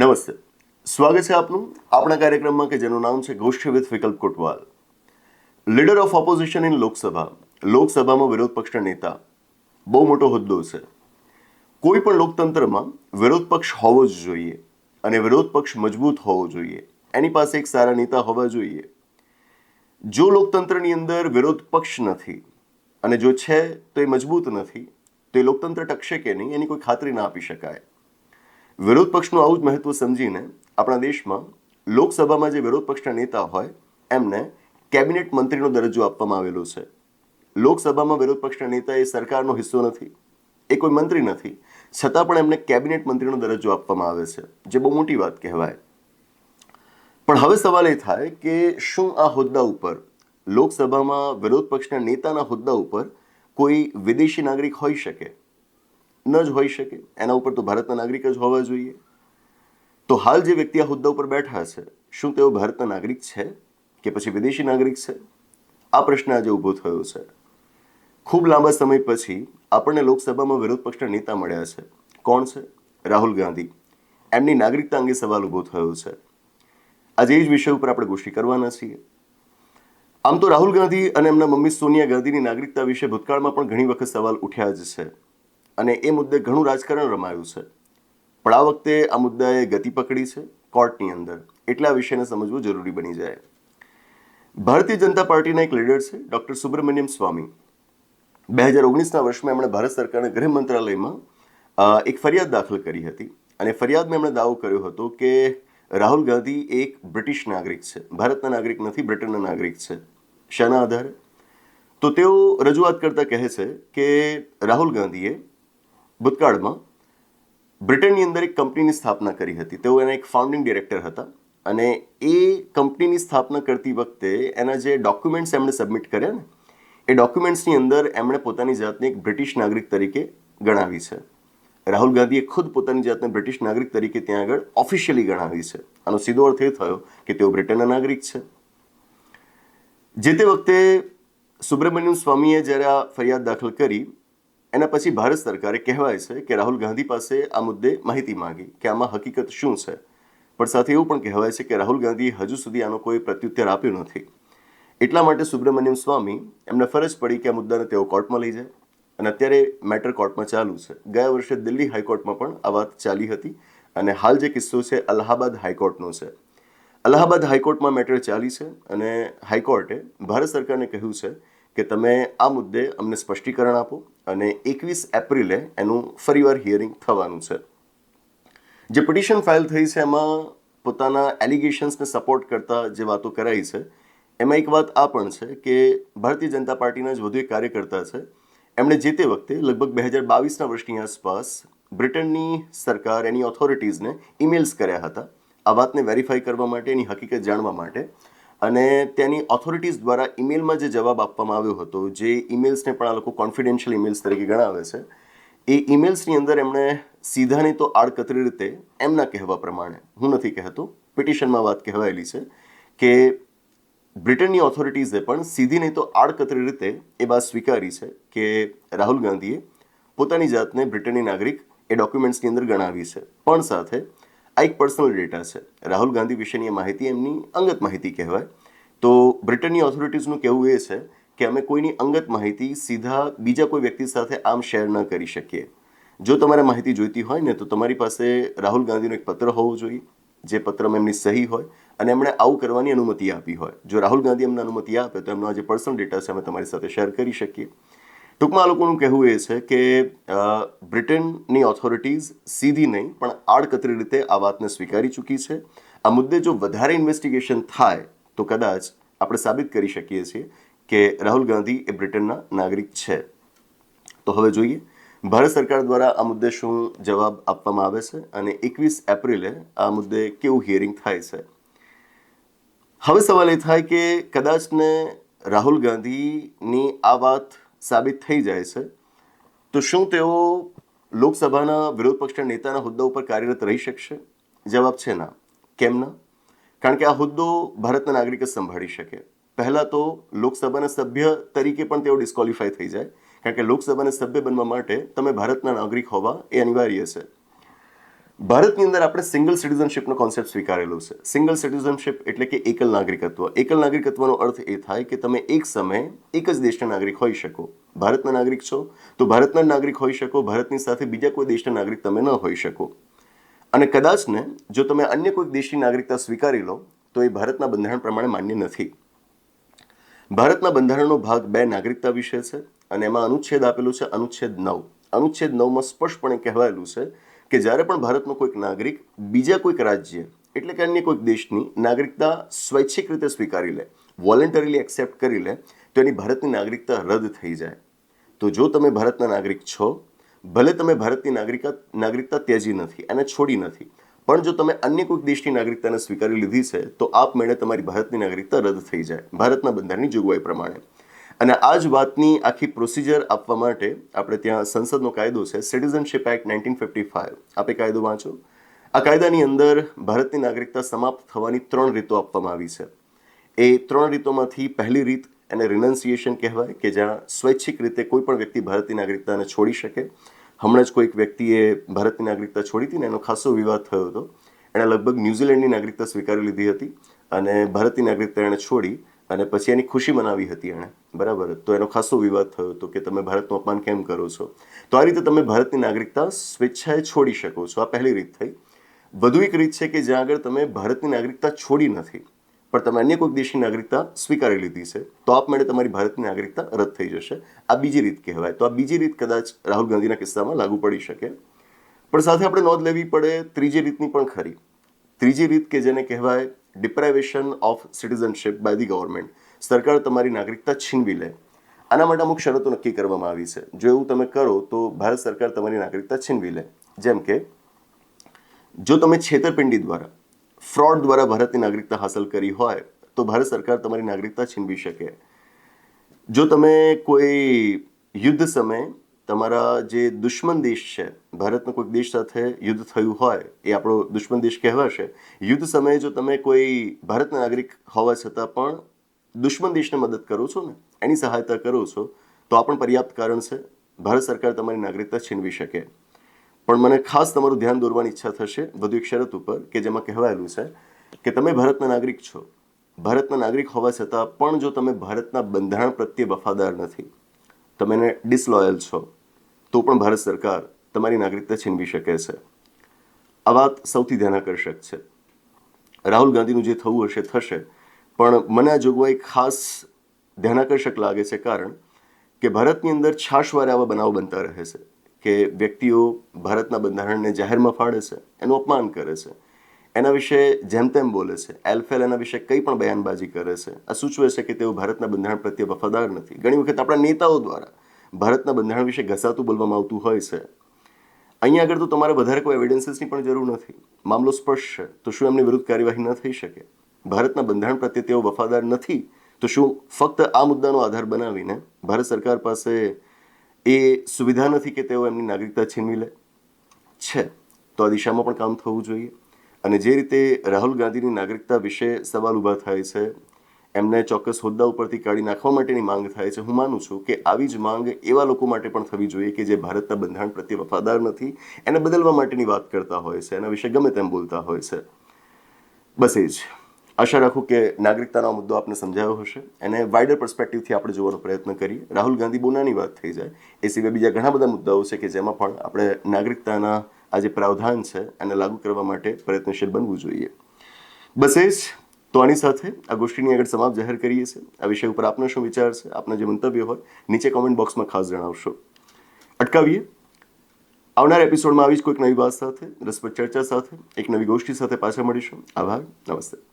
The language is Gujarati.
નમસ્તે. સ્વાગત છે આપનું આપણા કાર્યક્રમમાં કે જેનું નામ છે ગોષ્ઠી with Vikalp Kotwal. Leader of opposition in Lok Sabha. લોકસભામાં વિરોધ પક્ષના નેતા. બહુ મોટો હોદ્દો છે. કોઈ પણ લોકતંત્રમાં વિરોધ પક્ષ હોવો જ જોઈએ અને વિરોધ પક્ષ મજબૂત હોવો જોઈએ. એની પાસે એક સારા નેતા હોવા જોઈએ. જો લોકતંત્રની અંદર વિરોધ પક્ષ નથી અને જો છે તો એ મજબૂત નથી, તો એ લોકતંત્ર ટકશે કે નહીં એની કોઈ ખાતરી ના આપી શકાય. વિરોધ પક્ષનું આવું જ મહત્વ સમજીને આપણા દેશમાં લોકસભામાં જે વિરોધ પક્ષના નેતા હોય, એમને કેબિનેટ મંત્રીનો દરજ્જો આપવામાં આવેલો છે. લોકસભામાં વિરોધ પક્ષના નેતા એ સરકારનો હિસ્સો નથી, એ કોઈ મંત્રી નથી, છતાં પણ એમને કેબિનેટ મંત્રીનો દરજ્જો આપવામાં આવે છે, જે બહુ મોટી વાત કહેવાય. પણ હવે સવાલ એ થાય કે શું આ હોદ્દા ઉપર, લોકસભામાં વિરોધ પક્ષના નેતાના હોદ્દા ઉપર કોઈ વિદેશી નાગરિક હોઈ શકે? ન જ હોઈ શકે. એના ઉપર તો ભારતના નાગરિક જ હોવા જોઈએ. તો હાલ જે વ્યક્તિ આ હોદ્દા ઉપર બેઠા છે, શું તેઓ ભારતના નાગરિક છે કે પછી વિદેશી નાગરિક છે? આ પ્રશ્ન આજે ઊભો થયો છે. ખૂબ લાંબા સમય પછી આપણને લોકસભામાં વિરોધ પક્ષના નેતા મળ્યા છે. કોણ છે? રાહુલ ગાંધી. એમની નાગરિકતા અંગે સવાલ ઊભો થયો છે. આજે એ જ વિષય ઉપર આપણે ગોષ્ઠી કરવાના છીએ. આમ તો રાહુલ ગાંધી અને એમના મમ્મી સોનિયા ગાંધીની નાગરિકતા વિશે ભૂતકાળમાં પણ ઘણી વખત સવાલ ઉઠ્યા જ છે. અને એ મુદ્દે ઘણું રાજકારણ રમાયું છે. પણ આ વખતે આ મુદ્દાએ ગતિ પકડી છે કોર્ટની અંદર. એટલે વિષયને સમજવું જરૂરી બની જાય. ભારતીય જનતા પાર્ટીના એક લીડર છે ડોક્ટર સુબ્રમણ્યમ સ્વામી. બે હજાર ઓગણીસના વર્ષમાં એમણે ભારત સરકારના ગૃહ મંત્રાલયમાં એક ફરિયાદ દાખલ કરી હતી. અને ફરિયાદમાં એમણે દાવો કર્યો હતો કે રાહુલ ગાંધી એક બ્રિટિશ નાગરિક છે. ભારતના નાગરિક નથી, બ્રિટનના નાગરિક છે. શાના આધારે. તો તેઓ રજૂઆત કરતા કહે છે કે રાહુલ ગાંધીએ ભૂતકાળમાં બ્રિટનની અંદર એક કંપનીની સ્થાપના કરી હતી. તેઓ એના એક ફાઉન્ડિંગ ડિરેક્ટર હતા અને એ કંપનીની સ્થાપના કરતી વખતે એના જે ડોક્યુમેન્ટ્સ એમણે સબમિટ કર્યા ને, એ ડોક્યુમેન્ટ્સની અંદર એમણે પોતાની જાતને એક બ્રિટિશ નાગરિક તરીકે ગણાવી છે. રાહુલ ગાંધીએ ખુદ પોતાની જાતને બ્રિટિશ નાગરિક તરીકે ત્યાં આગળ ઓફિશિયલી ગણાવી છે. આનો સીધો અર્થ એ થયો કે તેઓ બ્રિટનના નાગરિક છે. જે તે વખતે સુબ્રમણ્યમ સ્વામીએ જ્યારે આ ફરિયાદ દાખલ કરી એના પછી ભારત સરકારે કહેવાય છે કે રાહુલ ગાંધી પાસે આ મુદ્દે માહિતી માંગી કે આમાં હકીકત શું છે. પણ સાથે એવું પણ કહેવાય છે કે રાહુલ ગાંધીએ હજુ સુધી આનો કોઈ પ્રત્યુત્તર આપ્યો નથી. એટલા માટે સુબ્રમણ્યમ સ્વામી એમને ફરજ પડી કે આ મુદ્દાને તેઓ કોર્ટમાં લઈ જાય. અને અત્યારે મેટર કોર્ટમાં ચાલુ છે. ગયા વર્ષે દિલ્હી હાઈકોર્ટમાં પણ આ વાત ચાલી હતી અને હાલ જે કિસ્સો છે અલ્હાબાદ હાઈકોર્ટનો છે. અલ્હાબાદ હાઈકોર્ટમાં મેટર ચાલી છે અને હાઈકોર્ટે ભારત સરકારને કહ્યું છે કે તમે આ મુદ્દે અમને સ્પષ્ટીકરણ આપો અને એકવીસ એપ્રિલે એનું ફરીવાર હિયરિંગ થવાનું છે. જે પિટિશન ફાઇલ થઈ છે, એમાં પોતાના એલિગેશન્સને સપોર્ટ કરતા જે વાતો કરાઈ છે, એમાં એક વાત આ પણ છે કે ભારતીય જનતા પાર્ટીના જ વધુ એક કાર્યકર્તા છે. એમણે જે તે વખતે લગભગ બે હજાર બાવીસના વર્ષની આસપાસ બ્રિટનની સરકાર, એની ઓથોરિટીઝને ઈમેલ્સ કર્યા હતા. આ વાતને વેરીફાઈ કરવા માટે, એની હકીકત જાણવા માટે અને તેની ઓથોરિટીઝ દ્વારા ઈમેલમાં જે જવાબ આપવામાં આવ્યો હતો, જે ઈમેલ્સને પણ આ લોકો કોન્ફિડેન્શિયલ ઈમેલ્સ તરીકે ગણાવે છે, એ ઈમેલ્સની અંદર એમણે સીધાની તો આડકતરી રીતે એમના કહેવા પ્રમાણે, હું નથી કહેતો પિટિશનમાં વાત કહેવાયેલી છે, કે બ્રિટનની ઓથોરિટીઝે પણ સીધી નહીં તો આડકતરી રીતે એ વાત સ્વીકારી છે કે રાહુલ ગાંધીએ પોતાની જાતને બ્રિટનની નાગરિક એ ડોક્યુમેન્ટ્સની અંદર ગણાવી છે. પણ સાથે આ એક પર્સનલ ડેટા છે. રાહુલ ગાંધી વિશેની માહિતી એમની અંગત માહિતી કહેવાય. તો બ્રિટનની ઓથોરિટીઝનું કહેવું એ છે કે અમે કોઈની અંગત માહિતી સીધા બીજા કોઈ વ્યક્તિ સાથે આમ શેર ન કરી શકીએ. જો તમારે માહિતી જોઈતી હોય ને તો તમારી પાસે રાહુલ ગાંધીનો એક પત્ર હોવો જોઈએ. જે પત્રમાં એમની સહી હોય અને એમણે આવું કરવાની અનુમતિ આપી હોય. જો રાહુલ ગાંધી એમને અનુમતિ આપે તો એમનો જે પર્સનલ ડેટા છે, અમે તમારી સાથે શેર કરી શકીએ. ટૂંકમાં આ લોકોનું કહેવું એ છે કે બ્રિટનની ઓથોરિટીઝ સીધી નહીં, પણ આડકતરી રીતે આ વાતને સ્વીકારી ચૂકી છે. આ મુદ્દે જો વધારે ઇન્વેસ્ટિગેશન થાય, તો કદાચ આપણે સાબિત કરી શકીએ છીએ કે રાહુલ ગાંધી એ બ્રિટનના નાગરિક છે. તો હવે જોઈએ, ભારત સરકાર દ્વારા આ મુદ્દે શું જવાબ આપવામાં આવે છે અને એકવીસ એપ્રિલે આ મુદ્દે કેવું હિયરિંગ થાય છે? હવે સવાલ એ થાય કે કદાચને રાહુલ ગાંધીની આ વાત સાબિત થઈ જાય છે. તો શું તેઓ લોકસભાના વિરોધ પક્ષના નેતાના હોદ્દા ઉપર કાર્યરત રહી શકશે? જવાબ છે ના. કેમ ના? કારણ કે આ હોદ્દો ભારતના નાગરિક જ સંભાળી શકે. પહેલાં તો લોકસભાના સભ્ય તરીકે પણ તેઓ ડિસ્કોલિફાય થઈ જાય. કારણ કે લોકસભાના સભ્ય બનવા માટે તમે ભારતના નાગરિક હોવા એ અનિવાર્ય છે. ભારતની અંદર આપણે સિંગલ સિટીઝનશીપનો કોન્સેપ્ટ સ્વીકારેલો છે. સિંગલ સિટીઝનશીપ એટલે કે એકલ નાગરિકત્વ. એકલ નાગરિકત્વનો અર્થ એ થાય કે તમે એક સમયે એક જ દેશના નાગરિક હોઈ શકો. ભારતના નાગરિક છો તો ભારતના નાગરિક હોઈ શકો. ભારતની સાથે બીજા કોઈ દેશના નાગરિક તમે ન હોઈ શકો. અને કદાચ ને જો તમે અન્ય કોઈ દેશની નાગરિકતા સ્વીકારી લો, તો એ ભારતના બંધારણ પ્રમાણે માન્ય નથી. ભારતના બંધારણનો ભાગ બે નાગરિકતા વિશે છે અને એમાં અનુચ્છેદ આપેલું છે અનુચ્છેદ નવ. અનુચ્છેદ નવમાં સ્પષ્ટપણે કહેવાયેલું છે કે જ્યારે પણ ભારતનો કોઈક નાગરિક બીજા કોઈક રાજ્ય, એટલે કે અન્ય કોઈક દેશની નાગરિકતા સ્વૈચ્છિક રીતે સ્વીકારી લે વોલેન્ટરીલી એક્સેપ્ટ કરી લે, તો એની ભારતની નાગરિકતા રદ થઈ જાય. તો જો તમે ભારતના નાગરિક છો, ભલે તમે ભારતની નાગરિકતા નાગરિકતા ત્યજી નથી અને છોડી નથી, પણ જો તમે અન્ય કોઈક દેશની નાગરિકતાને સ્વીકારી લીધી છે, તો આપમેળે તમારી ભારતની નાગરિકતા રદ થઈ જાય, ભારતના બંધારણની જોગવાઈ પ્રમાણે. અને આ જ વાતની આખી પ્રોસિજર આપવા માટે આપણે ત્યાં સંસદનો કાયદો છે citizenship act nineteen fifty five આપે કાયદો વાંચો. આ કાયદાની અંદર ભારતની નાગરિકતા સમાપ્ત થવાની ત્રણ રીતો આપવામાં આવી છે. એ ત્રણ રીતોમાંથી પહેલી રીત એને રિનન્સિએશન કહેવાય કે જ્યાં સ્વૈચ્છિક રીતે કોઈ પણ વ્યક્તિ ભારતની નાગરિકતાને છોડી શકે. હમણાં જ કોઈક વ્યક્તિએ ભારતની નાગરિકતા છોડી હતી ને એનો ખાસો વિવાદ થયો હતો. એણે લગભગ ન્યૂઝીલેન્ડની નાગરિકતા સ્વીકારી લીધી હતી અને ભારતની નાગરિકતા એણે છોડી અને પછી એની ખુશી મનાવી હતી એણે. બરાબર? તો એનો ખાસો વિવાદ થયો હતો કે તમે ભારતનું અપમાન કેમ કરો છો? તો આ રીતે તમે ભારતની નાગરિકતા સ્વેચ્છાએ છોડી શકો છો. આ પહેલી રીત થઈ. વધુ એક રીત છે કે જ્યાં આગળ તમે ભારતની નાગરિકતા છોડી નથી, પણ તમે અન્ય કોઈક દેશની નાગરિકતા સ્વીકારી લીધી છે, તો આપમેળે તમારી ભારતની નાગરિકતા રદ થઈ જશે. આ બીજી રીત કહેવાય. તો આ બીજી રીત કદાચ રાહુલ ગાંધીના કિસ્સામાં લાગુ પડી શકે. પણ સાથે આપણે નોંધ લેવી પડે ત્રીજી રીતની પણ ખરી. ત્રીજી રીત કે જેને કહેવાય deprivation of citizenship by the government સરકાર તમારી નાગરિકતા છીનવી લે. આના માટે અમુક શરતો નક્કી કરવામાં આવી છે. જો એવું તમે કરો, તો ભારત સરકાર તમારી નાગરિકતા છીનવી લે. જેમ કે, જો તમે છેતરપિંડી દ્વારા ફ્રોડ દ્વારા ભારતની નાગરિકતા હાંસલ કરી હોય, તો ભારત સરકાર તમારી નાગરિકતા છીનવી શકે. જો તમે કોઈ યુદ્ધ સમયે તમારા જે દુશ્મન દેશ છે, ભારતનો કોઈક દેશ સાથે યુદ્ધ થયું હોય, એ આપણો દુશ્મન દેશ કહેવાશે. યુદ્ધ સમયે જો તમે કોઈ ભારતના નાગરિક હોવા છતાં પણ દુશ્મન દેશને મદદ કરો છો ને, એની સહાયતા કરો છો, તો આ પણ પર્યાપ્ત કારણ છે. ભારત સરકાર તમારી નાગરિકતા છીનવી શકે. પણ મને ખાસ તમારું ધ્યાન દોરવાની ઈચ્છા થશે, વધુ એક શરત ઉપર, કે જેમાં કહેવાયેલું છે, કે તમે ભારતના નાગરિક છો. ભારતના નાગરિક હોવા છતાં પણ જો તમે ભારતના બંધારણ પ્રત્યે વફાદાર નથી, તમે એને ડિસલોયલ છો. તો પણ ભારત સરકાર તમારી નાગરિકતા છીનવી શકે છે. આ વાત સૌથી ધ્યાનાકર્ષક છે. રાહુલ ગાંધીનું જે થવું હશે, થશે. પણ મને આ જોગવાઈ ખાસ ધ્યાનાકર્ષક લાગે છે કારણ કે ભારતની અંદર છાશવારે આવા બનાવ બનતા રહે છે કે વ્યક્તિઓ ભારતના બંધારણને જાહેરમાં ફાળે છે, એનું અપમાન કરે છે. એના વિશે જેમ તેમ બોલે છે. એલફેલ એના વિશે કંઈ પણ બયાનબાજી કરે છે. આ સૂચવે છે કે તેઓ ભારતના બંધારણ પ્રત્યે વફાદાર નથી. ઘણી વખત આપણા નેતાઓ દ્વારા ભારતના બંધારણ વિશે ઘસાતું બોલવામાં આવતું હોય છે. અહીંયા આગળ તો તમારે વધારે કોઈ એવિડન્સીસની પણ જરૂર નથી. મામલો સ્પષ્ટ છે. તો શું એમની વિરુદ્ધ કાર્યવાહી ન થઈ શકે? ભારતના બંધારણ પ્રત્યે તેઓ વફાદાર નથી. તો શું ફક્ત આ મુદ્દાનો આધાર બનાવીને ભારત સરકાર પાસે એ સુવિધા નથી કે તેઓ એમની નાગરિકતા છીનવી લે? છે. તો આ દિશામાં પણ કામ થવું જોઈએ. અને જે રીતે રાહુલ ગાંધીની નાગરિકતા વિશે સવાલ ઊભા થાય છે એમને ચોક્કસ હોદ્દા ઉપરથી કાઢી નાખવા માટેની માંગ થાય છે. હું માનું છું કે આવી જ માંગ એવા લોકો માટે પણ થવી જોઈએ કે જે ભારતના બંધારણ પ્રત્યે વફાદાર નથી, એને બદલવા માટેની વાત કરતા હોય છે, એના વિશે ગમે તેમ બોલતા હોય છે. બસ એ જ. આશા રાખું કે નાગરિકતાનો મુદ્દો આપને સમજાયો હશે. એને વાઇડર પર્સપેક્ટિવથી આપણે જોવાનો પ્રયત્ન કરીએ. રાહુલ ગાંધી બોનાની વાત થઈ જાય. એ સિવાય બીજા ઘણા બધા મુદ્દાઓ છે કે જેમાં પણ આપણે નાગરિકતાના આ જે પ્રાવધાન છે, એને લાગુ કરવા માટે પ્રયત્નશીલ બનવું જોઈએ. બસ એ જ. તો આની સાથે આ ગોષ્ઠીની આગળ સમાપ્ત જાહેર કરીએ છીએ. આ વિષય ઉપર આપનો શું વિચાર છે, આપના જે મંતવ્ય હોય, નીચે કોમેન્ટ બોક્સમાં ખાસ જણાવશો. અટકાવીએ. આવનાર એપિસોડમાં આવી જ કોઈક નવી વાત સાથે, રસપ્રદ ચર્ચા સાથે, એક નવી ગોષ્ઠી સાથે પાછા મળીશું. આભાર. નમસ્તે.